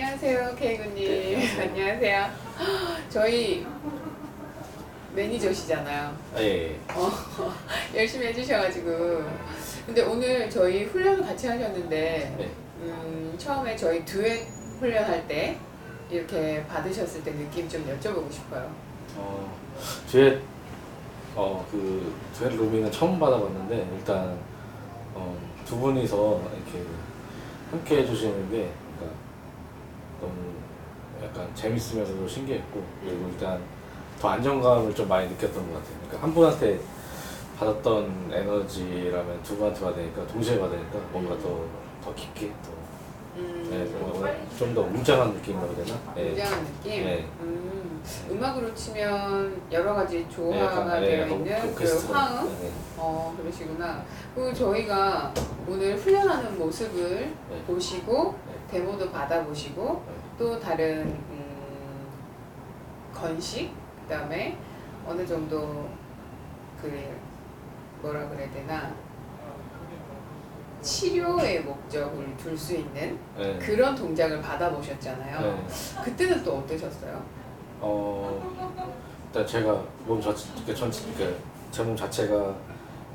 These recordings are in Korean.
안녕하세요, 케이구님. 안녕하세요. 저희 매니저시잖아요. 아, 예, 예. 어, 열심히 해주셔가지고. 근데 오늘 저희 훈련을 같이 하셨는데, 네. 음, 처음에 저희 듀엣 훈련할 때 이렇게 받으셨을 때 느낌 좀 여쭤보고 싶어요. 어, 듀엣, 어, 그, 듀엣 루밍은 처음 받아봤는데, 일단, 어, 두 분이서 이렇게 함께 해주시는 게, 그러니까, 너무 약간 재밌으면서도 신기했고, 그리고 일단 더 안정감을 좀 많이 느꼈던 것 같아요. 그러니까 한 분한테 받았던 에너지라면 두 분한테 받으니까, 동시에 받으니까 뭔가 더, 더 깊게, 더, 네, 음, 좀더 웅장한 느낌이라고 해야 되나? 네. 굉장한 느낌? 네. 음, 음악으로 치면 여러 가지 조화가 약간, 네, 되어 약간 있는 그 오케스트라. 화음? 네, 어, 그러시구나. 그리고 저희가 오늘 훈련하는 모습을 네. 보시고 네. 데모도 받아보시고 네. 또 다른 음, 건식 그다음에 어느 정도 그 뭐라 그래야 되나 치료의 목적을 둘 수 있는 네. 그런 동작을 받아보셨잖아요. 네. 그때는 또 어떠셨어요? 어, 일단 제가 몸 자체, 그러니까 전체, 그러니까 제몸 자체가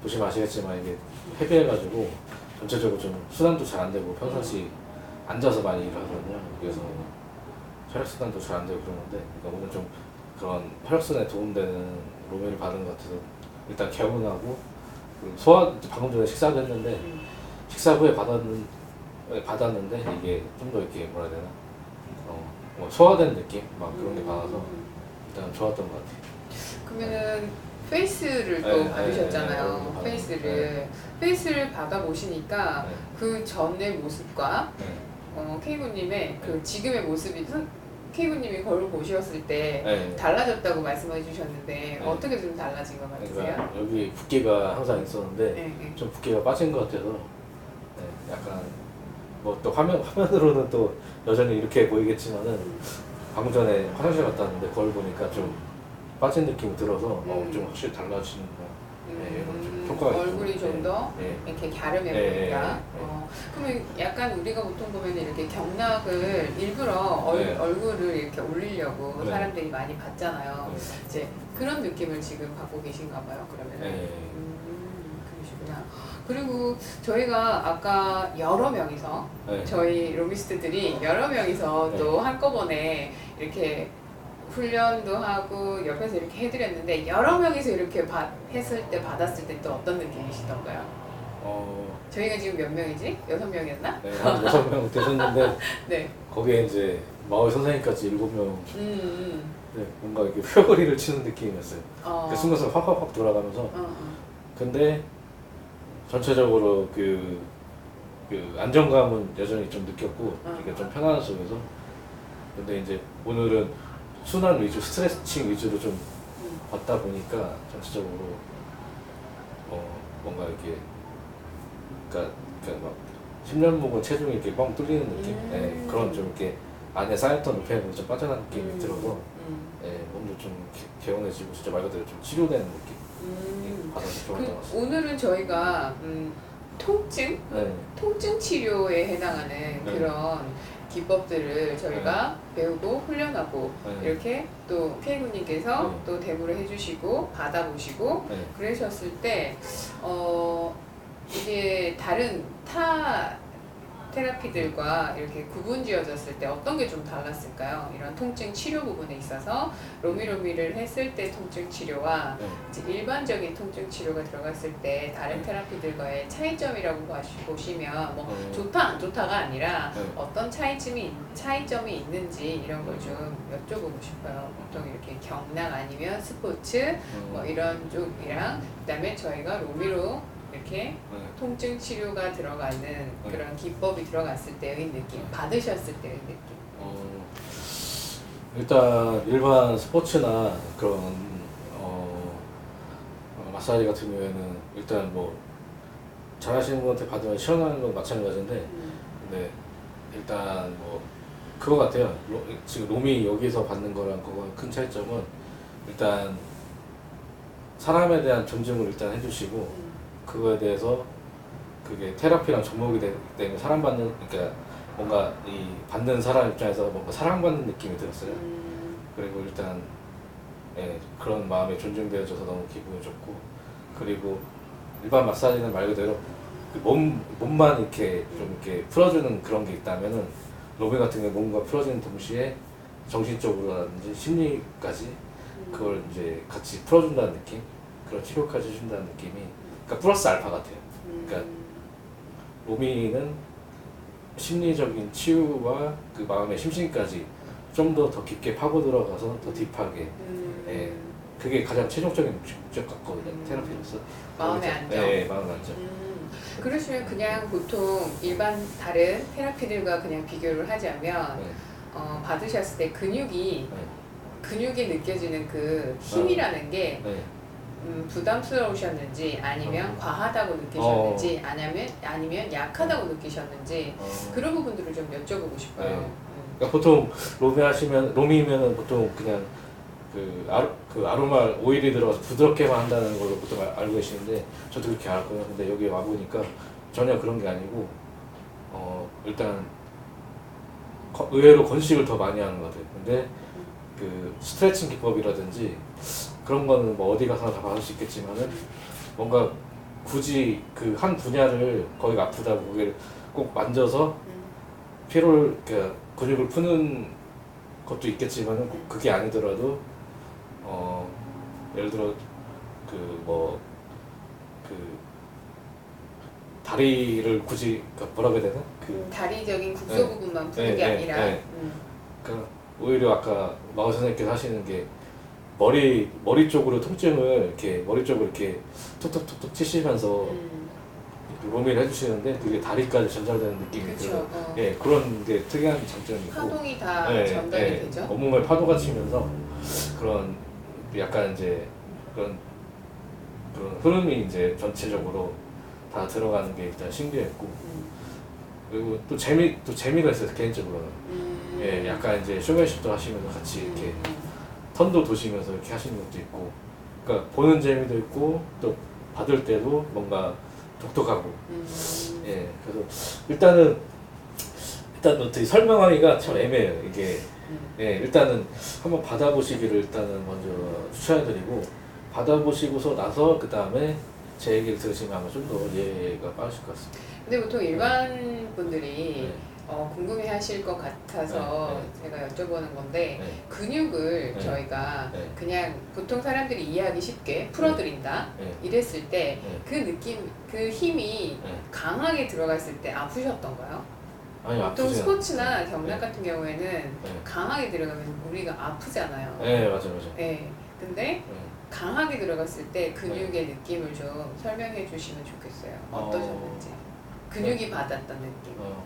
보시면 아시겠지만 이게 헤비해가지고 전체적으로 좀 수단도 잘 안 되고 평상시 앉아서 많이 일을 하거든요. 그래서 혈액순환도 잘 안 되고 그러는데 그러니까 오늘 좀 그런 혈액순환에 도움되는 로메를 받은 것 같아서 일단 개운하고 소화 방금 전에 식사도 했는데 음. 식사 후에 받았는 받았는데 이게 좀 더 이렇게 뭐라 해야 되나 어, 뭐 소화된 느낌 막 그런 게 받아서 음. 일단 좋았던 것 같아요. 그러면은 페이스를 또 네, 받으셨잖아요. 네, 네, 네, 페이스를 네. 페이스를 받아보시니까 네. 그 전의 모습과 네. 어, 케이구님의 그 네. 지금의 모습이 선- 케이구님이 거울 보셨을 때 네. 달라졌다고 말씀해 주셨는데 네. 어떻게 좀 달라진 것 같으세요? 그러니까 여기 붓기가 항상 있었는데 네, 네. 좀 붓기가 빠진 것 같아서 네, 약간 뭐 또 화면 화면으로는 또 여전히 이렇게 보이겠지만은 음. 방금 전에 화장실 갔다 왔는데 거울 보니까 좀 빠진 느낌이 들어서 어, 음. 좀 확실히 달라지는 거. 네, 음, 효과가 얼굴이. 좀 더 네. 이렇게 갸름해 네. 네, 네. 어, 그러면 약간 우리가 보통 보면 이렇게 경락을 일부러 얼, 네. 얼굴을 이렇게 올리려고 네. 사람들이 많이 받잖아요. 네. 이제 그런 느낌을 지금 받고 계신가 봐요. 그러면. 네. 음, 그러시구나. 그리고 저희가 아까 여러 명이서 네. 저희 로비스트들이 여러 명이서 네. 또 한꺼번에 이렇게 훈련도 하고 옆에서 이렇게 해드렸는데 여러 명이서 이렇게 받- 했을 때 받았을 때 또 어떤 느낌이시던가요? 어, 저희가 지금 몇 명이지? 여섯 명이었나? 네, 한 여섯 명 되셨는데 네. 거기에 이제 마을 선생님까지 일곱 명 음, 음. 네, 뭔가 이렇게 표거리를 치는 느낌이었어요. 어. 그 순간순간 확확확 돌아가면서 어, 어. 근데 전체적으로 그, 그 안정감은 여전히 좀 느꼈고 어. 좀 편안한 속에서 근데 이제 오늘은 순환 위주 스트레칭 위주로 좀 음. 받다 보니까 전체적으로 어 뭔가 이렇게 그러니까, 그러니까 막 10년 묵은 체중이 이렇게 뻥 뚫리는 느낌 음. 네, 그런 좀 이렇게 안에 쌓였던 노폐물이 좀 빠져나는 느낌이 음. 들어서 음. 네, 몸도 좀 개- 개운해지고 진짜 말 그대로 좀 치료되는 느낌 음. 받아서 좋았던 것 그, 같습니다. 오늘은 저희가 음, 통증? 네. 통증 치료에 해당하는 네. 그런 기법들을 저희가 배우고 훈련하고 네. 이렇게 또 케이구님께서 네. 또 대부를 해주시고 받아보시고 네. 그러셨을 때 어, 이게 다른 타 테라피들과 이렇게 구분지어졌을 때 어떤 게 좀 달랐을까요? 이런 통증 치료 부분에 있어서 로미로미를 했을 때 통증 치료와 네. 이제 일반적인 통증 치료가 들어갔을 때 다른 네. 테라피들과의 차이점이라고 보시- 보시면 뭐 어, 좋다 안 좋다가 아니라 네. 어떤 차이점이 차이점이 있는지 이런 걸 좀 여쭤보고 싶어요. 보통 이렇게 경락 아니면 스포츠 뭐 어, 이런 쪽이랑 그다음에 저희가 로미로 이렇게 네. 통증 치료가 들어가는 그런 기법이 들어갔을 때의 느낌, 네. 받으셨을 때의 느낌. 어, 일단 일반 스포츠나 그런 어, 어, 마사지 같은 경우에는 일단 뭐 잘하시는 분한테 받으면 시원한 건 마찬가지인데 음. 근데 일단 뭐 그거 같아요. 로, 지금 롬이 여기서 받는 거랑 그거 큰 차이점은 일단 사람에 대한 존중을 일단 해주시고 음. 그거에 대해서 그게 테라피랑 접목이 되기 때문에 사람 받는 그러니까 뭔가 이 받는 사람 입장에서 뭔가 사랑받는 느낌이 들었어요. 음, 그리고 일단 예, 그런 마음에 존중되어져서 너무 기분이 좋고 그리고 일반 마사지는 말 그대로 그 몸 몸만 이렇게 좀 이렇게 풀어주는 그런 게 있다면은 로비 같은 경우 몸과 풀어지는 동시에 정신적으로라든지 심리까지 그걸 이제 같이 풀어준다는 느낌 그런 치료까지 해준다는 느낌이 그러니까 플러스 알파 같아요. 음, 그러니까 로미는 심리적인 치유와 그 마음의 심신까지 좀 더 더 깊게 파고 들어가서 더 딥하게 음, 예. 그게 가장 최종적인 목적, 같거든요 음. 테라피로서 마음의 그래서- 안정. 네 마음의 안정 음, 그러시면 그냥 보통 일반 다른 테라피들과 그냥 비교를 하자면 네. 어, 받으셨을 때 근육이 네. 근육이 느껴지는 그 힘이라는 게 네. 음, 부담스러우셨는지 아니면 어. 과하다고 느끼셨는지 아니면 아니면 약하다고 느끼셨는지 어, 그런 부분들을 좀 여쭤보고 싶어요. 네. 음. 그러니까 보통 로미 하시면 로미면은 보통 그냥 그 아로 그 아로마 오일이 들어가서 부드럽게만 한다는 걸로 보통 알- 알고 계시는데 저도 그렇게 알았거든요. 근데 여기 와 보니까 전혀 그런 게 아니고 어 일단 거- 의외로 건식을 더 많이 하는 것 같아요. 근데 그 스트레칭 기법이라든지 그런 거는 뭐 어디 가서나 다 받을 수 있겠지만은 뭔가 굳이 그 한 분야를 거기가 아프다고 거기를 꼭 만져서 음. 피로를 그 근육을 푸는 것도 있겠지만은 꼭 그게 아니더라도 어 예를 들어 그 뭐 그 다리를 굳이 그 뭐라 그래야 되나 그 음, 다리적인 국소 네. 부분만 푸는 네, 게 네, 아니라 네. 음. 그러니까 오히려 아까 마우 선생님께서 하시는 게 머리 머리 쪽으로 통증을 이렇게 머리 쪽으로 이렇게 툭툭툭툭 치시면서 음. 로미를 해주시는데 그게 다리까지 전달되는 느낌이 그렇죠. 들어요. 어. 예 그런 게 특이한 장점이 있고 파동이 다 네, 전달이 네. 되죠. 온몸에 파도가 치면서 그런 약간 이제 그런 그런 흐름이 이제 전체적으로 다 들어가는 게 일단 신기했고 음. 그리고 또 재미 또 재미가 있어요 개인적으로는 음. 예 약간 이제 쇼맨십도 하시면서 같이 이렇게 음. 턴도 도시면서 이렇게 하시는 것도 있고 그러니까 보는 재미도 있고 또 받을 때도 뭔가 독특하고 음. 예 그래서 일단은 일단 어떻게 설명하기가 참 애매해요 이게 음. 예, 일단은 한번 받아보시기를 일단은 먼저 추천해드리고 받아보시고서 나서 그 다음에 제 얘기를 들으시면 아마 좀 더 이해가 빠르실 것 같습니다. 근데 보통 일반 분들이 네, 어, 궁금해 하실 것 같아서 네, 제가 여쭤보는 건데 네, 근육을 네. 저희가 네. 그냥 보통 사람들이 이해하기 쉽게 풀어드린다 네, 이랬을 때 네, 그 느낌, 그 힘이 네. 강하게 들어갔을 때 아프셨던가요? 아니 보통 아프지 스포츠나 경락 네. 같은 경우에는 네. 강하게 들어가면 우리가 아프잖아요. 네, 맞아요, 맞아요. 네. 근데 네. 강하게 들어갔을 때 근육의 느낌을 좀 설명해 주시면 좋겠어요. 어. 어떠셨는지. 근육이 받았던 느낌. 어,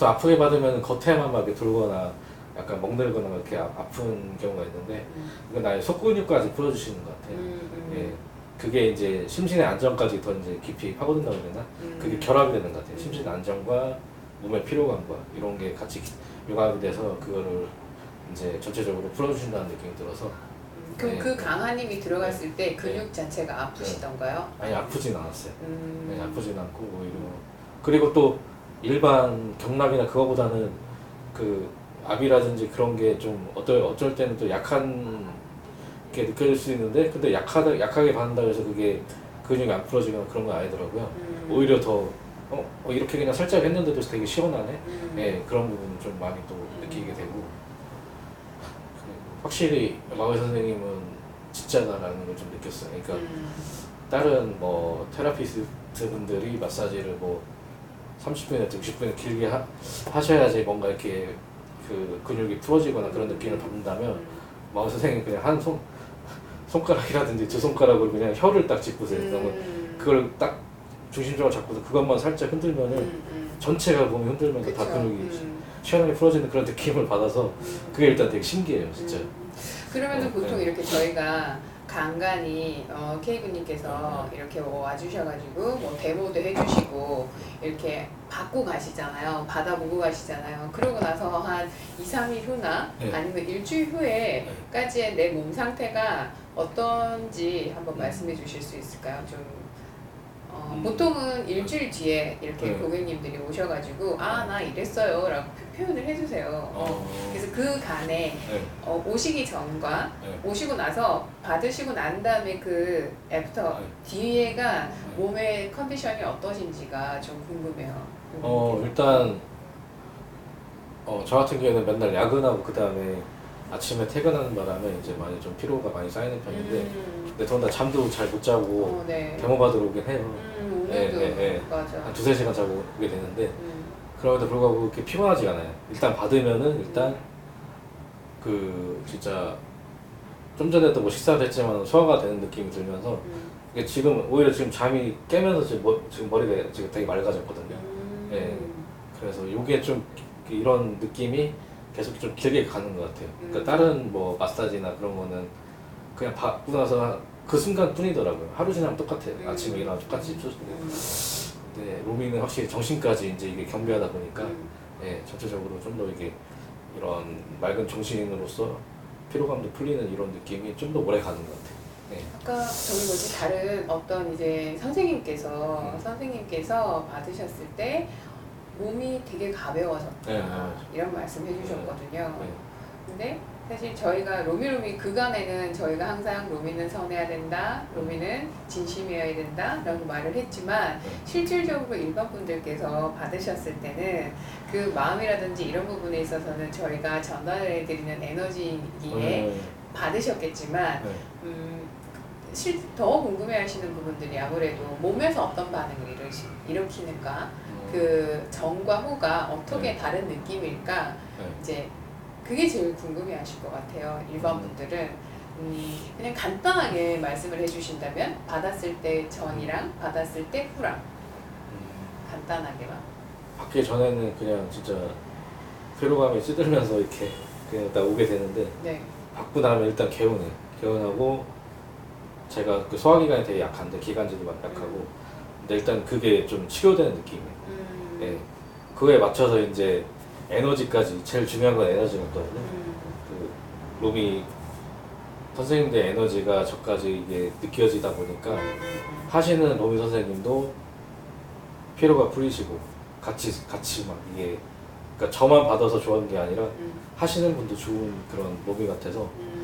보통 아프게 받으면 겉에만 막 이렇게 돌거나 약간 멍들거나 막 이렇게 아, 아픈 경우가 있는데 음. 이건 아예 속근육까지 풀어주시는 것 같아요. 음, 음. 예, 그게 이제 심신의 안정까지 더 이제 깊이 파고든다고 해야 되나? 음. 그게 결합이 되는 것 같아요. 음. 심신 안정과 몸의 피로감과 이런 게 같이 융합이 돼서 그거를 이제 전체적으로 풀어주신다는 느낌이 들어서 음, 그럼 네. 그 강한 힘이 들어갔을 때 근육 자체가 아프시던가요? 아니 아프진 않았어요. 음. 네, 아프진 않고 오히려 그리고 또 일반 경락이나 그거보다는 그 압이라든지 그런 게 좀 어떨 어쩔 때는 또 약한 게 느껴질 수 있는데 근데 약하다 약하게 받는다 해서 그게 근육이 안 풀어지거나 그런 건 아니더라고요. 음. 오히려 더 어, 어, 이렇게 그냥 살짝 했는데도 되게 시원하네. 음. 예, 그런 부분을 좀 많이 또 느끼게 되고 확실히 마을 선생님은 진짜다라는 걸 좀 느꼈어요. 그러니까 음. 다른 뭐 테라피스트 분들이 마사지를 뭐 30분이나 60분이나 길게 하, 하셔야지 뭔가 이렇게 그 근육이 풀어지거나 그런 느낌을 받는다면 음. 마을 선생님 그냥 한 손 손가락이라든지 두 손가락으로 그냥 혀를 딱 짚으세요. 그러면 음. 그걸 딱 중심적으로 잡고서 그것만 살짝 흔들면은 음, 음. 전체가 몸이 흔들면서 다 그쵸. 근육이 음. 시원하게 풀어지는 그런 느낌을 받아서 음. 그게 일단 되게 신기해요, 진짜. 음. 그러면은 어, 보통 네. 이렇게 저희가 간간히 어, 케이브님께서 네. 이렇게 뭐 와주셔가지고 뭐 데모도 해주시고 이렇게 받고 가시잖아요. 받아보고 가시잖아요. 그러고 나서 한 2, 3일 후나 네. 아니면 일주일 후에까지의 내 몸 상태가 어떤지 한번 음. 말씀해 주실 수 있을까요? 좀 어, 음. 보통은 일주일 뒤에 이렇게 네. 고객님들이 오셔가지고 아 나 이랬어요 라고 표- 표현을 해주세요. 어, 어. 그래서 그 간에 네. 어, 오시기 전과 네. 오시고 나서 받으시고 난 다음에 그 애프터 네. 뒤에가 몸의 컨디션이 어떠신지가 좀 궁금해요. 어 일단 어, 저 같은 경우에는 맨날 야근하고 그 다음에 아침에 퇴근하는 바람에 이제 많이 좀 피로가 많이 쌓이는 편인데 음, 근데 더군다나 잠도 잘 못 자고 어, 네. 데모 받으러 오긴 해요 음, 네, 오늘도 네, 네. 맞아. 한 두세 시간 자고 오게 되는데 음, 그럼에도 불구하고 그렇게 피곤하지 않아요 일단 받으면은 일단 그 진짜 좀 전에도 뭐 식사를 했지만 소화가 되는 느낌이 들면서 음, 이게 지금 오히려 지금 잠이 깨면서 지금, 머, 지금 머리가 지금 되게 맑아졌거든요 음. 네. 그래서 이게 좀 이런 느낌이 계속 좀 길게 가는 것 같아요. 음. 그러니까 다른 뭐 마사지나 그런 거는 그냥 받고 나서 그 순간 뿐이더라고요. 하루 지나면 똑같아요. 음. 아침에 일어나면 똑같이 음. 쭉. 근데 로밍은 확실히 정신까지 이제 이게 경비하다 보니까 음. 예, 전체적으로 좀 더 이게 이런 맑은 정신으로서 피로감도 풀리는 이런 느낌이 좀 더 오래 가는 것 같아요. 네. 아까 저희 뭐지 다른 어떤 이제 선생님께서 음. 선생님께서 받으셨을 때 몸이 되게 가벼워졌다 네, 네, 맞아요. 이런 말씀 해주셨거든요. 네. 근데 사실 저희가 로미로미 그간에는 저희가 항상 로미는 선해야 된다, 로미는 진심이어야 된다 라고 말을 했지만 네. 실질적으로 일반 분들께서 받으셨을 때는 그 마음이라든지 이런 부분에 있어서는 저희가 전달해 드리는 에너지기에 네. 받으셨겠지만 네. 음, 실, 더 궁금해하시는 부분들이 아무래도 몸에서 어떤 반응을 일으키, 일으키는가 음, 그 전과 후가 어떻게 네. 다른 느낌일까 네. 이제 그게 제일 궁금해하실 것 같아요 일반 음. 분들은 음, 그냥 간단하게 말씀을 해주신다면 받았을 때 전이랑 받았을 때 후랑 음. 간단하게만 받기 전에는 그냥 진짜 피로감이 찌들면서 이렇게 그냥 딱 오게 되는데 네 받고 나면 일단 개운해. 개운하고 제가 그 소화기관이 되게 약한데 기관지도 막 약하고 근데 일단 그게 좀 치료되는 느낌이에요. 음, 예. 그거에 맞춰서 이제 에너지까지 제일 중요한 건 에너지거든요. 음, 그 로미 선생님들 에너지가 저까지 이게 느껴지다 보니까 음, 하시는 로미 선생님도 피로가 풀리시고 같이 같이 막 이게 그러니까 저만 받아서 좋아하는 게 아니라 음, 하시는 분도 좋은 그런 로미 같아서 음,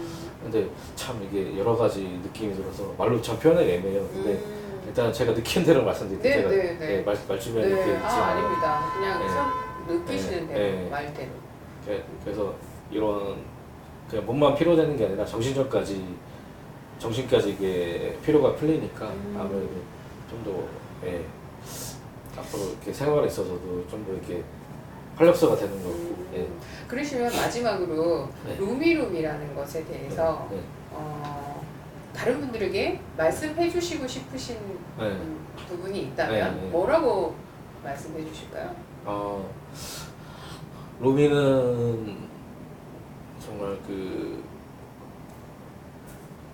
근데 참 이게 여러 가지 느낌이 들어서 말로 참 표현하기 애매해요. 근데 음. 일단 제가 느끼는 대로 말씀드릴게요. 네, 제가 네, 네. 예, 말, 말 주변에 이렇게 네, 있지 아. 아닙니다 그냥 네. 선 느끼시는 네, 대로 네. 말대로 예, 그래서 이런 그냥 몸만 피로되는 게 아니라 정신적까지 정신까지 이게 피로가 풀리니까 음. 아무래도 좀 더 예, 앞으로 이렇게 생활에 있어서도 좀 더 이렇게 활력소가 되는 것 같고 예. 음, 그러시면 마지막으로 네. 루미룸이라는 것에 대해서 네. 어, 다른 분들에게 말씀해 주시고 싶으신 네. 음, 부분이 있다면 네, 네. 뭐라고 말씀해 주실까요? 어, 로미는 정말 그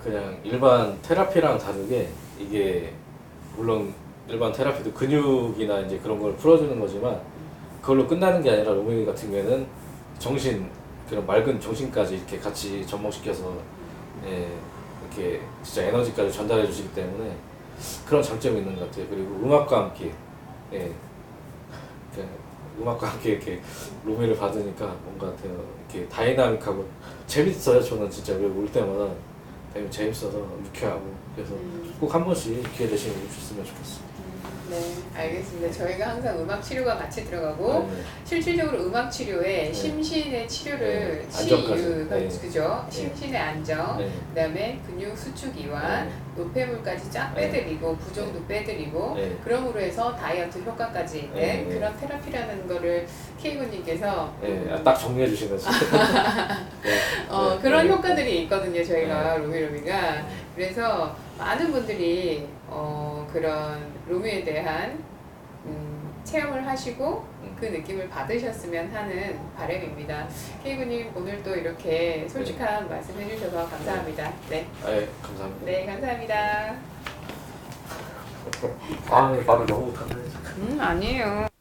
그냥 일반 테라피랑 다르게 이게 물론 일반 테라피도 근육이나 이제 그런 걸 풀어주는 거지만 그걸로 끝나는 게 아니라 로미 같은 경우에는 정신 그런 맑은 정신까지 이렇게 같이 접목시켜서 예, 이렇게 진짜 에너지까지 전달해 주시기 때문에 그런 장점이 있는 것 같아요. 그리고 음악과 함께 예, 음악과 함께 이렇게 로미를 받으니까 뭔가 되게 이렇게 다이나믹하고 재밌어요. 저는 진짜 왜올 때마다 되게 재밌어서 유쾌하고 그래서 음, 꼭한 번씩 기회 되시면 오셨으면 좋겠어요. 네, 알겠습니다. 저희가 항상 음악 치료가 같이 들어가고 네, 실질적으로 음악 치료에 네. 심신의 치료를 네, 안정까지. 치유가 네. 그죠? 네. 심신의 안정, 네. 그다음에 근육 수축 이완, 네. 노폐물까지 쫙 네. 빼드리고 부종도 빼드리고 네. 그러므로 해서 다이어트 효과까지 있는. 그런 테라피라는 거를 케이군님께서 네, 아, 딱 정리해 주시면서 네, 어, 네, 그런 네. 효과들이 있거든요 저희가 로미로미가 그래서 많은 분들이 어, 그런 로미에 대한 음, 체험을 하시고 음. 그 느낌을 받으셨으면 하는 바람입니다. 케이군님 오늘 또 이렇게 솔직한 말씀 해주셔서 감사합니다. 네, 아, 예, 감사합니다. 네 감사합니다. 아, 말을 너무 못하네. 음 아니에요.